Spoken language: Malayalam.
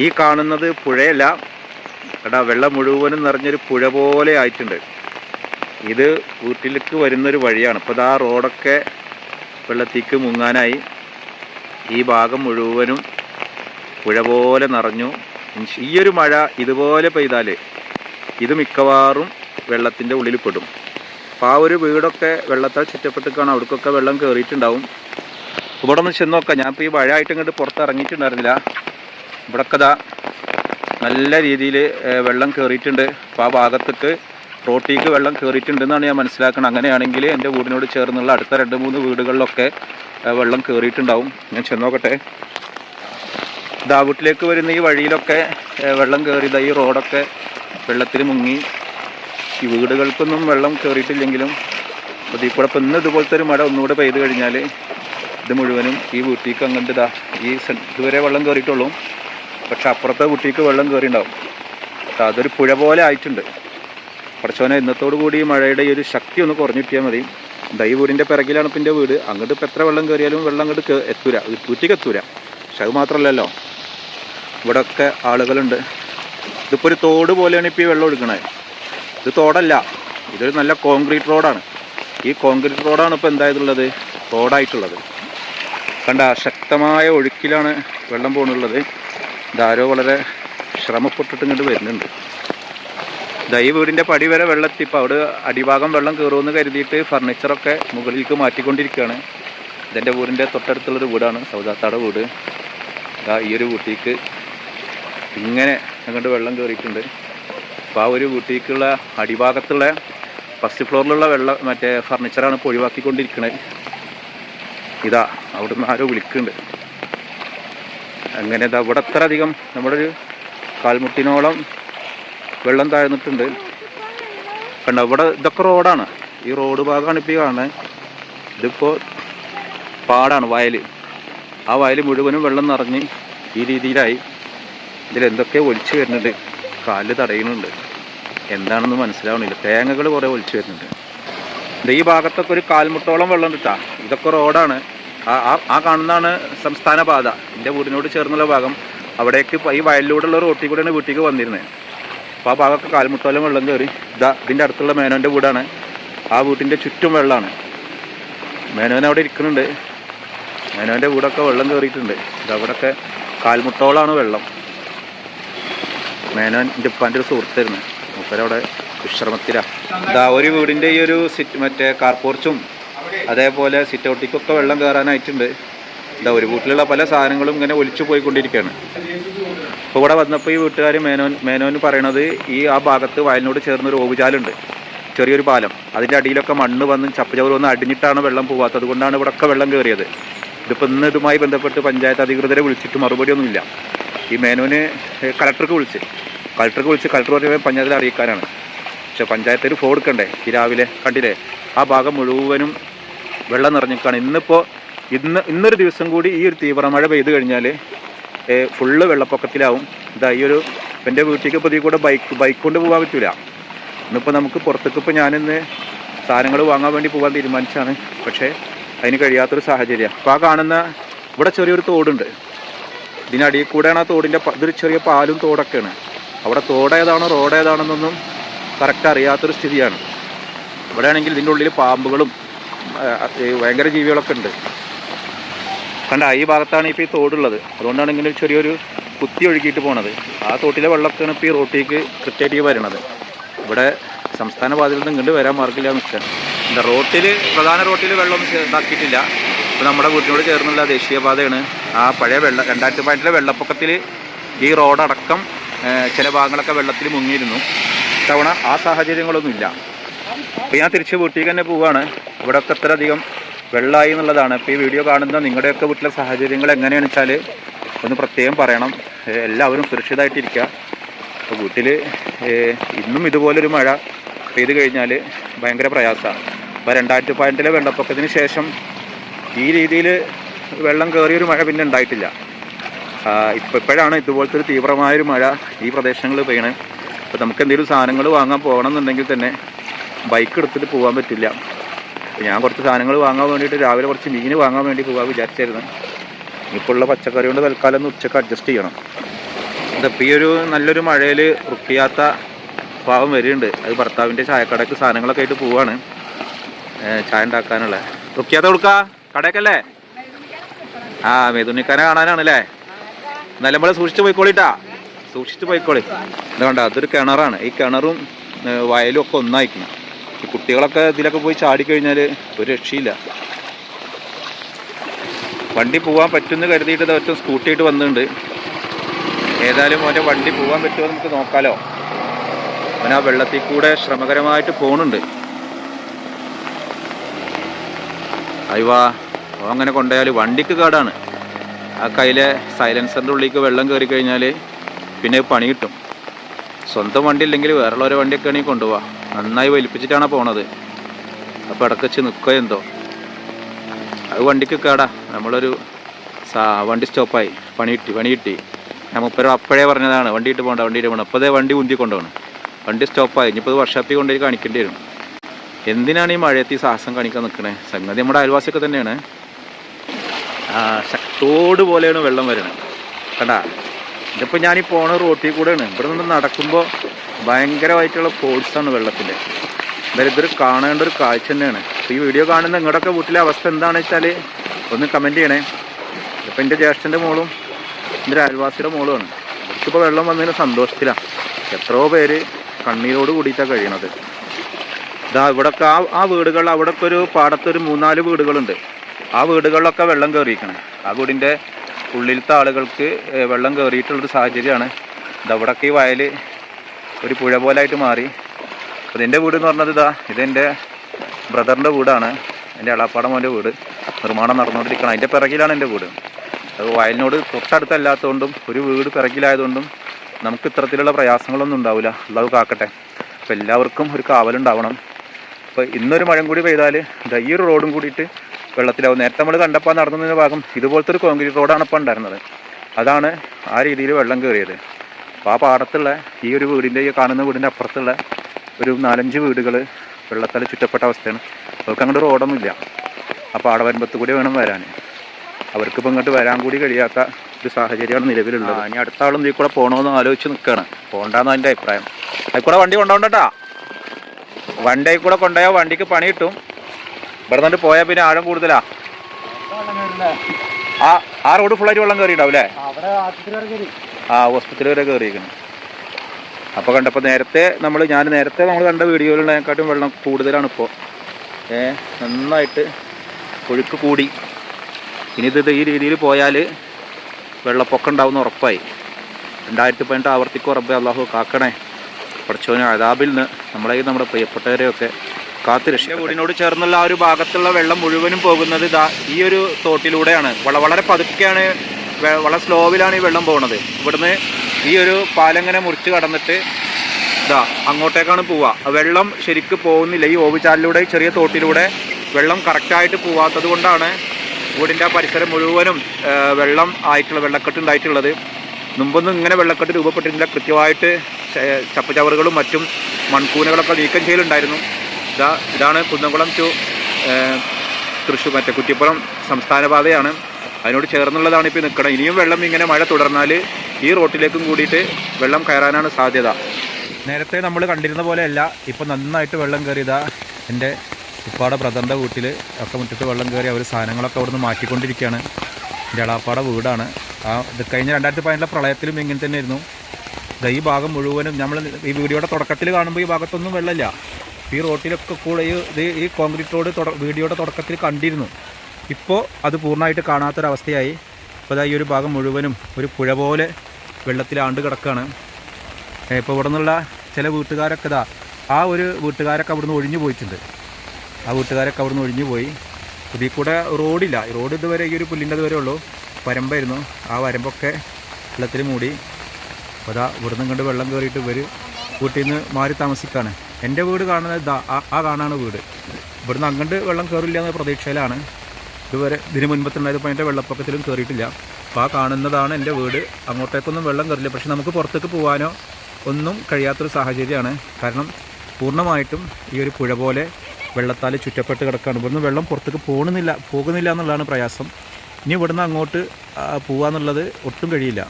ഈ കാണുന്നത് പുഴയല്ല. എടാ വെള്ളം മുഴുവനും നിറഞ്ഞൊരു പുഴ പോലെ ആയിട്ടുണ്ട്. ഇത് വീട്ടിലേക്ക് വരുന്നൊരു വഴിയാണ്. ഇപ്പോൾ ഇതാ റോഡൊക്കെ വെള്ളത്തേക്ക് മുങ്ങാനായി. ഈ ഭാഗം മുഴുവനും പുഴ പോലെ നിറഞ്ഞു. ഈയൊരു മഴ ഇതുപോലെ പെയ്താൽ ഇത് മിക്കവാറും വെള്ളത്തിന്റെ ഉള്ളിൽ പെടും. അപ്പോൾ ആ ഒരു വീടൊക്കെ വെള്ളത്താൽ ചുറ്റപ്പെട്ടിക്കാണ് അവിടേക്കൊക്കെ വെള്ളം കയറിയിട്ടുണ്ടാവും ഇവിടെ ഒന്ന് ചെന്ന് ഞാൻ ഇപ്പോൾ ഈ ആയിട്ട് ഇങ്ങോട്ട് പുറത്ത് ഇറങ്ങിയിട്ടുണ്ടായിരുന്നില്ല ഇവിടൊക്കെ നല്ല രീതിയിൽ വെള്ളം കയറിയിട്ടുണ്ട് അപ്പോൾ ആ ഭാഗത്തേക്ക് റോട്ടിക്ക് വെള്ളം കയറിയിട്ടുണ്ടെന്നാണ് ഞാൻ മനസ്സിലാക്കുന്നത് അങ്ങനെയാണെങ്കിൽ എന്റെ വീടിനോട് ചേർന്നുള്ള അടുത്ത രണ്ട് മൂന്ന് വീടുകളിലൊക്കെ വെള്ളം കയറിയിട്ടുണ്ടാവും ഞാൻ ചെന്നോക്കട്ടെ ദാ വീട്ടിലേക്ക് വരുന്ന ഈ വഴിയിലൊക്കെ വെള്ളം കയറിയത് ഈ റോഡൊക്കെ വെള്ളത്തിൽ മുങ്ങി. ഈ വീടുകൾക്കൊന്നും വെള്ളം കയറിയിട്ടില്ലെങ്കിലും അതിൽ കൂടെ ഇപ്പം ഇന്ന് ഇതുപോലത്തെ ഒരു മഴ ഒന്നുകൂടെ പെയ്ത് കഴിഞ്ഞാൽ ഇത് മുഴുവനും ഈ വീട്ടിലേക്ക് അങ്ങോട്ട് ഇതാ ഈ ഇതുവരെ വെള്ളം കയറിയിട്ടുള്ളൂ പക്ഷെ അപ്പുറത്തെ കുട്ടിക്ക് വെള്ളം കയറിയിട്ടുണ്ടാവും പക്ഷെ അതൊരു പുഴ പോലെ ആയിട്ടുണ്ട്. പഠിച്ചോനെ ഇന്നത്തോടു കൂടി മഴയുടെ ഈ ഒരു ശക്തി ഒന്ന് കുറഞ്ഞു കിട്ടിയാൽ മതി. വീടിന്റെ പിറകിലാണ് എന്റെ വീട്. അങ്ങോട്ട് ഇപ്പം എത്ര വെള്ളം കയറിയാലും വെള്ളം അങ്ങോട്ട് എത്തൂല. കുറ്റിക്ക് എത്തൂല. പക്ഷെ അത് മാത്രമല്ലല്ലോ ഇവിടെയൊക്കെ ആളുകളുണ്ട്. ഇതിപ്പോൾ ഒരു തോട് പോലെയാണ് ഇപ്പോൾ ഈ വെള്ളം ഒഴുകണത് ഇത് തോടല്ല. ഇതൊരു നല്ല കോൺക്രീറ്റ് റോഡാണ്. ഈ കോൺക്രീറ്റ് റോഡാണ് ഇപ്പോൾ എന്തായതുള്ളത്? റോഡായിട്ടുള്ളത് കണ്ട ശക്തമായ ഒഴുക്കിലാണ് വെള്ളം പോകുന്നുള്ളത് ഇതാരോ വളരെ ശ്രമപ്പെട്ടിട്ട് ഇങ്ങോട്ട് വരുന്നുണ്ട്. ഈ വീടിന്റെ പടി വരെ വെള്ളത്തി ഇപ്പോൾ അവിടെ അടിഭാഗം വെള്ളം കയറുമെന്ന് കരുതിയിട്ട് ഫർണിച്ചറൊക്കെ മുകളിലേക്ക് മാറ്റിക്കൊണ്ടിരിക്കുകയാണ്. ഇതെന്റെ വീടിന്റെ തൊട്ടടുത്തുള്ളൊരു വീടാണ് സൗദാത്താടെ വീട്. ഇതാ ഈ ഒരു വീട്ടിലേക്ക് ഇങ്ങനെ അങ്ങോട്ട് വെള്ളം കയറിയിട്ടുണ്ട്. അപ്പോൾ ആ ഒരു വീട്ടിലേക്കുള്ള അടിഭാഗത്തുള്ള ഫസ്റ്റ് ഫ്ലോറിലുള്ള വെള്ളം മറ്റേ ഫർണിച്ചറാണ് ഇപ്പോൾ ഒഴിവാക്കിക്കൊണ്ടിരിക്കുന്നത് ഇതാ അവിടുന്ന് ആരോ വിളിക്കുന്നുണ്ട്. അങ്ങനെ ഇവിടെ അത്ര അധികം നമ്മുടെ ഒരു കാൽമുട്ടിനോളം വെള്ളം താഴ്ന്നിട്ടുണ്ട്. കണ്ടോ ഇവിടെ ഇതൊക്കെ റോഡാണ്. ഈ റോഡ് ഭാഗമാണ് ഇപ്പോൾ ഈ കാണുന്നത് ഇതിപ്പോൾ പാടാണ് വയൽ ആ വയൽ മുഴുവനും വെള്ളം നിറഞ്ഞ് ഈ രീതിയിലായി. ഇതിലെന്തൊക്കെ ഒലിച്ചു വരുന്നുണ്ട്. കാൽ തടയുന്നുണ്ട്. എന്താണെന്ന് മനസ്സിലാവണില്ല. തേങ്ങകൾ കുറേ ഒലിച്ചു വരുന്നുണ്ട്. ഈ ഭാഗത്തൊക്കെ ഒരു കാൽമുട്ടോളം വെള്ളം കിട്ടാം ഇതൊക്കെ റോഡാണ്. ആ കാണുന്നതാണ് സംസ്ഥാന പാത. എന്റെ വീടിനോട് ചേർന്നുള്ള ഭാഗം. അവിടേക്ക് ഈ വയലിലൂടെയുള്ള റോട്ടിൽ കൂടെയാണ് വീട്ടിലേക്ക് വന്നിരുന്നത് അപ്പോൾ ആ ഭാഗമൊക്കെ കാൽമുട്ടോലം വെള്ളം കയറി. ഇതാ ഇതിന്റെ അടുത്തുള്ള മേനോന്റെ വീടാണ്. ആ വീട്ടിന്റെ ചുറ്റും വെള്ളമാണ് മേനോൻ അവിടെ ഇരിക്കുന്നുണ്ട്. മേനോന്റെ വീടൊക്കെ വെള്ളം കയറിയിട്ടുണ്ട്. ഇത് അവിടെയൊക്കെ കാൽമുട്ടോളാണ് വെള്ളം. മേനോൻ എന്റെ ഉപ്പാന്റെ ഒരു സുഹൃത്തായിരുന്നു. മൂപ്പരവിടെ വിശ്രമത്തിലാണ് ഇതാ ഒരു വീടിന്റെ ഈ ഒരു സിറ്റ് മറ്റേ കാർ പോർച്ചും അതേപോലെ സിറ്റ് ഔട്ടിക്കൊക്കെ വെള്ളം കയറാനായിട്ടുണ്ട് ഇതാ ഒരു വീട്ടിലുള്ള പല സാധനങ്ങളും ഇങ്ങനെ ഒലിച്ചു പോയിക്കൊണ്ടിരിക്കുകയാണ്. അപ്പോൾ ഇവിടെ വന്നപ്പോൾ ഈ വീട്ടുകാർ മേനോൻ മേനോൻ പറയണത് ഈ ആ ഭാഗത്ത് വയലിനോട് ചേർന്നൊരു ഓവുചാലുണ്ട്. ചെറിയൊരു പാലം. അതിന്റെ അടിയിലൊക്കെ മണ്ണ് വന്ന് ചപ്പുചവറ് വന്ന് അടിഞ്ഞിട്ടാണ് വെള്ളം പോവാത്തത്. അതുകൊണ്ടാണ് ഇവിടെയൊക്കെ വെള്ളം കയറിയത് ഇതിപ്പോൾ ഇന്ന് ഇതുമായി ബന്ധപ്പെട്ട് പഞ്ചായത്ത് അധികൃതരെ വിളിച്ചിട്ട് മറുപടിയൊന്നുമില്ല ഈ മേനോന് കളക്ടർക്ക് വിളിച്ച്. കളക്ടർക്ക് വിളിച്ച് കളക്ടർ പറഞ്ഞ പഞ്ചായത്തിൽ അറിയിക്കാനാണ്. പക്ഷേ പഞ്ചായത്തിൽ ഫോൺ എടുക്കണ്ടേ? ഈ രാവിലെ കണ്ടില്ലേ? ആ ഭാഗം മുഴുവനും വെള്ളം നിറഞ്ഞിക്കാണ് ഇന്നിപ്പോൾ ഇന്ന് ഇന്നൊരു ദിവസം കൂടി ഈ ഒരു തീവ്ര തീവ്രമഴ പെയ്തു കഴിഞ്ഞാൽ ഫുള്ള് വെള്ളപ്പൊക്കത്തിലാവും. ഇതാ ഈ ഒരു എന്റെ വീട്ടിലേക്ക് ഇതിൽ കൂടെ ബൈക്ക് ബൈക്ക് കൊണ്ട് പോകാൻ പറ്റില്ല ഇന്നിപ്പോൾ നമുക്ക് പുറത്തേക്ക് ഇപ്പോൾ ഞാനിന്ന് സാധനങ്ങൾ വാങ്ങാൻ വേണ്ടി പോകാൻ തീരുമാനിച്ചാണ് പക്ഷേ അതിന് കഴിയാത്തൊരു സാഹചര്യമാണ് അപ്പോൾ ആ കാണുന്ന ഇവിടെ ചെറിയൊരു തോടുണ്ട്. ഇതിനടിയിൽ കൂടെയാണ് ആ തോടിന്റെ ഇതൊരു ചെറിയ പാലും തോടൊക്കെയാണ്. അവിടെ തോട് ഏതാണോ റോഡ് ഏതാണെന്നൊന്നും കറക്റ്റ് അറിയാത്തൊരു സ്ഥിതിയാണ്. ഇവിടെയാണെങ്കിൽ ഇതിന്റെ ഉള്ളിൽ പാമ്പുകളും ഭയങ്കര ജീവികളൊക്കെ ഉണ്ട്. കണ്ട ഈ ഭാഗത്താണ് ഇപ്പോൾ ഈ തോടുള്ളത്. അതുകൊണ്ടാണ് ഇങ്ങനെ ചെറിയൊരു കുത്തി ഒഴുകിയിട്ട് പോണത്. ആ തോട്ടിലെ വെള്ളമൊക്കെയാണ് ഇപ്പോൾ ഈ റോട്ടിലേക്ക് കൃത്യമായിട്ട് വരണത്. ഇവിടെ സംസ്ഥാന പാതയിൽ നിന്ന് ഇങ്ങോട്ട് വരാൻ മാർക്കില്ല നിൽക്കാൻ എന്താ റോട്ടിൽ പ്രധാന റോട്ടിൽ വെള്ളമൊന്നും ഇതാക്കിയിട്ടില്ല. ഇപ്പോൾ നമ്മുടെ വീട്ടിനോട് ചേർന്നുള്ള ദേശീയപാതയാണ് ആ പഴയ വെള്ളം രണ്ടായിരത്തി പതിനെട്ടിലെ വെള്ളപ്പൊക്കത്തിൽ ഈ റോഡടക്കം ചില ഭാഗങ്ങളൊക്കെ വെള്ളത്തിൽ മുങ്ങിയിരുന്നു. തവണ ആ സാഹചര്യങ്ങളൊന്നുമില്ല. അപ്പോൾ ഞാൻ തിരിച്ച് വീട്ടിലേക്ക് തന്നെ പോവുകയാണ് ഇവിടെ ഒക്കെ എത്ര അധികം വെള്ളമായി എന്നുള്ളതാണ്. ഇപ്പോൾ ഈ വീഡിയോ കാണുന്ന നിങ്ങളുടെയൊക്കെ വീട്ടിലെ സാഹചര്യങ്ങൾ എങ്ങനെയാണെന്ന് വെച്ചാൽ ഒന്ന് പ്രത്യേകം പറയണം. എല്ലാവരും സുരക്ഷിതമായിട്ടിരിക്കുക. അപ്പോൾ വീട്ടിൽ ഇന്നും ഇതുപോലൊരു മഴ പെയ്ത് കഴിഞ്ഞാൽ ഭയങ്കര പ്രയാസമാണ്. അപ്പോൾ രണ്ടായിരത്തി പതിനെട്ടിലെ വെള്ളപ്പൊക്കത്തിന് ശേഷം ഈ രീതിയിൽ വെള്ളം കയറിയൊരു മഴ പിന്നെ ഉണ്ടായിട്ടില്ല. ഇപ്പോൾ ഇപ്പോഴാണ് ഇതുപോലത്തെ ഒരു തീവ്രമായൊരു മഴ ഈ പ്രദേശങ്ങളിൽ പെയ്യണത് അപ്പോൾ നമുക്ക് എന്തെങ്കിലും സാധനങ്ങൾ വാങ്ങാൻ പോകണം എന്നുണ്ടെങ്കിൽ തന്നെ ബൈക്ക് എടുത്തിട്ട് പോകാൻ പറ്റില്ല. ഞാൻ കുറച്ച് സാധനങ്ങൾ വാങ്ങാൻ വേണ്ടിയിട്ട് രാവിലെ കുറച്ച് മീൻ വാങ്ങാൻ വേണ്ടി പോകാൻ വിചാരിച്ചായിരുന്നു. ഇപ്പോൾ ഉള്ള പച്ചക്കറി കൊണ്ട് തൽക്കാലം ഒന്ന് ഉച്ചയ്ക്ക് അഡ്ജസ്റ്റ് ചെയ്യണം. ഇതിപ്പോൾ ഈ ഒരു നല്ലൊരു മഴയിൽ റുക്കിയാത്ത പാവം വരുന്നുണ്ട് അത് ഭർത്താവിന്റെ ചായക്കടക്ക് സാധനങ്ങളൊക്കെ ആയിട്ട് പോവാണ്. ചായ ഉണ്ടാക്കാനുള്ള. റുക്കിയാത്ത കൊടുക്കാ. കടയ്ക്കല്ലേ ആ മെതുണിക്കാനെ കാണാനാണല്ലേ എന്നാലും നമ്മൾ സൂക്ഷിച്ച് പോയിക്കോളിട്ടാ. സൂക്ഷിച്ച് പോയിക്കോളി. അതുകൊണ്ട് അതൊരു കിണറാണ്. ഈ കിണറും വയലും ഒക്കെ ഒന്നായിരിക്കണം ഈ കുട്ടികളൊക്കെ ഇതിലൊക്കെ പോയി ചാടിക്കഴിഞ്ഞാൽ ഒരു രക്ഷയില്ല. വണ്ടി പോകാൻ പറ്റുമെന്ന് കരുതിയിട്ട് ഒറ്റ സ്കൂട്ടി ആയിട്ട് വന്നിട്ടുണ്ട്. ഏതായാലും അവന്റെ വണ്ടി പോകാൻ പറ്റുമോ നമുക്ക് നോക്കാലോ. അവൻ ആ വെള്ളത്തിൽ കൂടെ ശ്രമകരമായിട്ട് പോണുണ്ട്. അയ്വാ അങ്ങനെ കൊണ്ടുപോയാൽ വണ്ടിക്ക് കാടാണ്. ആ കയ്യിലെ സൈലൻസറിന്റെ ഉള്ളിലേക്ക് വെള്ളം കയറി കഴിഞ്ഞാൽ പിന്നെ പണി കിട്ടും. സ്വന്തം വണ്ടി ഇല്ലെങ്കിൽ വേറെയുള്ളവരെ വണ്ടിയൊക്കെ ആണെങ്കിൽ കൊണ്ടുപോവാം. നന്നായി വലിപ്പിച്ചിട്ടാണ് പോണത്. അപ്പോൾ ഇടക്കച്ച് നിൽക്കുക എന്തോ. അത് വണ്ടിക്ക് കേടാ നമ്മളൊരു വണ്ടി സ്റ്റോപ്പായി. പണി കിട്ടി പണി കിട്ടി. ഞാൻ അപ്പോഴേ പറഞ്ഞതാണ് വണ്ടി ഇട്ട് പോകണ്ട വണ്ടി ഇട്ട് പോകണം അപ്പോൾ വണ്ടി ഉന്തി കൊണ്ടുപോകണം വണ്ടി സ്റ്റോപ്പായി. ഇനിയിപ്പോൾ വർഷാപ്പിൽ കൊണ്ടുപോയി കാണിക്കേണ്ടി വരും. എന്തിനാണ് ഈ മഴയത്ത് ഈ സാഹസം കാണിക്കാൻ നിൽക്കണേ സംഗതി നമ്മുടെ അയൽവാസിയൊക്കെ തന്നെയാണ്. ശക്തോട് പോലെയാണ് വെള്ളം വരുന്നത് കണ്ടാ? ഇതിപ്പോൾ ഞാൻ ഈ പോണ റോട്ടിൽ കൂടെയാണ്. ഇവിടെ നിന്ന് നടക്കുമ്പോൾ ഭയങ്കരമായിട്ടുള്ള ഫോഴ്സാണ് വെള്ളത്തിന്റെ. എന്തായാലും ഇതൊരു കാണേണ്ട ഒരു കാഴ്ച തന്നെയാണ്. ഈ വീഡിയോ കാണുന്ന നിങ്ങളുടെയൊക്കെ വീട്ടിലെ അവസ്ഥ എന്താണെന്ന് വെച്ചാൽ ഒന്ന് കമന്റ് ചെയ്യണേ. ഇപ്പം എന്റെ ജ്യേഷ്ഠന്റെ മോളും എന്റെ അയൽവാസിയുടെ മോളുമാണ്. അവർക്കിപ്പോൾ വെള്ളം വന്നതിന് സന്തോഷത്തിലാണ് എത്രയോ പേര് കണ്ണീരോട് കൂടിയിട്ടാണ് കഴിയണത്. ഇതാ ഇവിടൊക്കെ ആ ആ വീടുകളിൽ അവിടൊക്കെ ഒരു പാടത്തൊരു മൂന്നാൽ വീടുകളുണ്ട്. ആ വീടുകളിലൊക്കെ വെള്ളം കയറിയിരിക്കണം. ആ വീടിന്റെ ഉള്ളിലത്തെ ആളുകൾക്ക് വെള്ളം കയറിയിട്ടുള്ളൊരു സാഹചര്യമാണ്. ഇതവിടൊക്കെ ഈ വയൽ ഒരു പുഴ പോലായിട്ട് മാറി. എന്റെ വീട് എന്ന് പറഞ്ഞത് ഇതാ ഇതെന്റെ ബ്രദറിന്റെ വീടാണ്. എന്റെ അളാപ്പാടം മോന്റെ വീട്. നിർമ്മാണം നടന്നുകൊണ്ടിരിക്കണം. അതിന്റെ പിറകിലാണ് എന്റെ വീട്. അത് വയലിനോട് തൊട്ടടുത്തല്ലാത്തതുകൊണ്ടും ഒരു വീട് പിറകിലായതുകൊണ്ടും നമുക്ക് ഇത്തരത്തിലുള്ള പ്രയാസങ്ങളൊന്നും ഉണ്ടാവില്ല അള്ളാഹു കാക്കട്ടെ. അപ്പോൾ എല്ലാവർക്കും ഒരു കാവലുണ്ടാവണം അപ്പോൾ ഇന്നൊരു മഴയും കൂടി പെയ്താൽ ഈ ഒരു റോഡും കൂടിയിട്ട് വെള്ളത്തിലാവും. നേരത്തെ നമ്മൾ കണ്ടപ്പോൾ നടന്നു ഭാഗം ഇതുപോലത്തെ ഒരു കോൺക്രീറ്റ് റോഡാണ് ഇപ്പോൾ ഉണ്ടായിരുന്നത്. അതാണ് ആ രീതിയിൽ വെള്ളം കയറിയത് അപ്പോൾ ആ പാടത്തുള്ള ഈ ഒരു വീടിന്റെ ഈ കാണുന്ന വീടിന്റെ അപ്പുറത്തുള്ള ഒരു നാലഞ്ച് വീടുകൾ വെള്ളത്താൽ ചുറ്റപ്പെട്ട അവസ്ഥയാണ്. അവർക്ക് അങ്ങോട്ട് റോഡൊന്നുമില്ല. ആ പാടവരമ്പത്ത് കൂടി വേണം വരാൻ അവർക്കിപ്പോൾ ഇങ്ങോട്ട് വരാൻ കൂടി കഴിയാത്ത ഒരു സാഹചര്യമാണ് നിലവിലുള്ളത്. ഇനി അടുത്ത ആളും ഇതിൽ കൂടെ പോകണമെന്ന് ആലോചിച്ച് നിൽക്കുകയാണ് പോകണ്ടെന്ന് എന്റെ അഭിപ്രായം. അതിൽ കൂടെ വണ്ടി കൊണ്ടുപോകണ്ടട്ടാ വണ്ടി കൂടെ കൊണ്ടുപോയാൽ വണ്ടിക്ക് പണി കിട്ടും. ഇവിടെ നിന്നിട്ട് പോയാൽ പിന്നെ ആഴം കൂടുതലാ. ആ ആ റോഡ് ഫുള്ളായിട്ട് വെള്ളം കയറിയിട്ടുണ്ടാവും അല്ലേ? ആ ഹോസ്പിറ്റൽ വരെ കയറിയിരിക്കുന്നത് അപ്പോൾ കണ്ടപ്പോൾ നേരത്തെ നമ്മൾ ഞാൻ നേരത്തെ നമ്മൾ കണ്ട വീഡിയോയിലുള്ളതിനെക്കാട്ടും വെള്ളം കൂടുതലാണ് ഇപ്പോൾ ഏ നന്നായിട്ട് ഒഴുക്ക് കൂടി. ഇനി ഇത് ഈ രീതിയിൽ പോയാൽ വെള്ളപ്പൊക്കം ഉണ്ടാവുന്ന ഉറപ്പായി. രണ്ടായിരത്തി പതിനെട്ട് ആവർത്തിക്ക് ഉറപ്പ് അള്ളാഹു കാക്കണേ. പഠിച്ചോനെ അതാബിൽ നിന്ന് നമ്മളെ ഈ നമ്മുടെ പ്രിയപ്പെട്ടവരെയൊക്കെ കാത്തു രക്ഷിക്കും വീടിനോട് ചേർന്നുള്ള ആ ഒരു ഭാഗത്തുള്ള വെള്ളം മുഴുവനും പോകുന്നത് ഇതാ ഈ ഒരു തോട്ടിലൂടെയാണ്. വളരെ പതുക്കെയാണ് വളരെ സ്ലോവിലാണ് ഈ വെള്ളം പോകുന്നത് ഇവിടുന്ന് ഈ ഒരു പാലങ്ങനെ മുറിച്ച് കടന്നിട്ട് ഇതാ അങ്ങോട്ടേക്കാണ് പോവുക വെള്ളം ശരിക്ക് പോകുന്നില്ല. ഈ ഓവുചാലിലൂടെ ചെറിയ തോട്ടിലൂടെ വെള്ളം കറക്റ്റായിട്ട് പോവാത്തത് കൊണ്ടാണ് വീടിന്റെ ആ പരിസരം മുഴുവനും വെള്ളം ആയിട്ടുള്ള വെള്ളക്കെട്ട് ഉണ്ടായിട്ടുള്ളത്. മുമ്പൊന്നും ഇങ്ങനെ വെള്ളക്കെട്ട് രൂപപ്പെട്ടിരുന്നില്ല കൃത്യമായിട്ട് ചപ്പുചവറുകളും മറ്റും മൺകൂനകളൊക്കെ നീക്കം ചെയ്യലുണ്ടായിരുന്നു. ഇതാ ഇതാണ് കുന്നംകുളം ടു തൃശ്ശൂർ മറ്റേ കുറ്റിപ്പുറം സംസ്ഥാന പാതയാണ്. അതിനോട് ചേർന്നുള്ളതാണ് ഇപ്പോൾ നിൽക്കണം ഇനിയും വെള്ളം ഇങ്ങനെ മഴ തുടർന്നാൽ ഈ റോട്ടിലേക്കും കൂടിയിട്ട് വെള്ളം കയറാനാണ് സാധ്യത. നേരത്തെ നമ്മൾ കണ്ടിരുന്ന പോലെയല്ല ഇപ്പോൾ നന്നായിട്ട് വെള്ളം കയറിയതാ എന്റെ ഉപ്പാടെ ബ്രദറിന്റെ വീട്ടിൽ ഒക്കെ മുറ്റത്ത് വെള്ളം കയറി അവർ സാധനങ്ങളൊക്കെ അവിടുന്ന് മാറ്റിക്കൊണ്ടിരിക്കുകയാണ്. എന്റെ എളാപ്പാടെ വീടാണ്. ആ ഇത് കഴിഞ്ഞ രണ്ടായിരത്തി പതിനെട്ടിലെ പ്രളയത്തിലും ഇങ്ങനെ തന്നെയായിരുന്നു. ദാ ഈ ഭാഗം മുഴുവനും നമ്മൾ ഈ വീഡിയോയുടെ തുടക്കത്തിൽ കാണുമ്പോൾ ഈ ഭാഗത്തൊന്നും വെള്ളമില്ല. ഈ റോട്ടിലൊക്കെ കൂടെ ഈ ഈ കോൺക്രീറ്റ് റോഡ് വീഡിയോയുടെ തുടക്കത്തിൽ കണ്ടിരുന്നു. ഇപ്പോൾ അത് പൂർണമായിട്ട് കാണാത്തൊരവസ്ഥയായി. ഇപ്പോൾ ദാ ഈ ഒരു ഭാഗം മുഴുവനും ഒരു പുഴ പോലെ വെള്ളത്തിൽ ആണ്ട് കിടക്കുകയാണ് ഇപ്പോൾ ഇവിടെ നിന്നുള്ള ചില വീട്ടുകാരൊക്കെ ഇതാ ആ ഒരു വീട്ടുകാരൊക്കെ അവിടുന്ന് ഒഴിഞ്ഞു പോയിട്ടുണ്ട്. ആ വീട്ടുകാരൊക്കെ അവിടുന്ന് ഒഴിഞ്ഞു പോയി. ഇതിൽ കൂടെ റോഡില്ല. റോഡ് ഇതുവരെ ഈ ഒരു പുല്ലിന്റെ ഇതുവരെ ഉള്ളൂ. വരമ്പായിരുന്നു. ആ വരമ്പൊക്കെ വെള്ളത്തിൽ മൂടി. അപ്പോൾ അതാ ഇവിടുന്ന് ഇങ്ങോട്ട് വെള്ളം കയറിയിട്ട് ഇവർ വീട്ടിൽ നിന്ന് മാറി താമസിക്കുകയാണ് എന്റെ വീട് കാണുന്നത് ഇതാ ആ കാണാണ് വീട്. ഇവിടുന്ന് അങ്ങോട്ട് വെള്ളം കയറില്ല എന്ന പ്രതീക്ഷയിലാണ്. ഇതുവരെ ഇതിന് മുൻപത്തുണ്ടായപ്പോൾ എന്റെ വെള്ളപ്പൊക്കത്തിലും കയറിയിട്ടില്ല അപ്പോൾ ആ കാണുന്നതാണ് എന്റെ വീട്. അങ്ങോട്ടേക്കൊന്നും വെള്ളം കയറില്ല പക്ഷേ നമുക്ക് പുറത്തേക്ക് പോകാനോ ഒന്നും കഴിയാത്തൊരു സാഹചര്യമാണ്. കാരണം പൂർണമായിട്ടും ഈ ഒരു പുഴ പോലെ വെള്ളത്താൽ ചുറ്റപ്പെട്ട് കിടക്കുകയാണ് ഇവിടുന്ന് വെള്ളം പുറത്തേക്ക് പോകുന്നില്ല പോകുന്നില്ല എന്നുള്ളതാണ് പ്രയാസം. ഇനി ഇവിടുന്ന് അങ്ങോട്ട് ആ, പോവാന്നുള്ളത് ഒട്ടും കഴിയില്ല.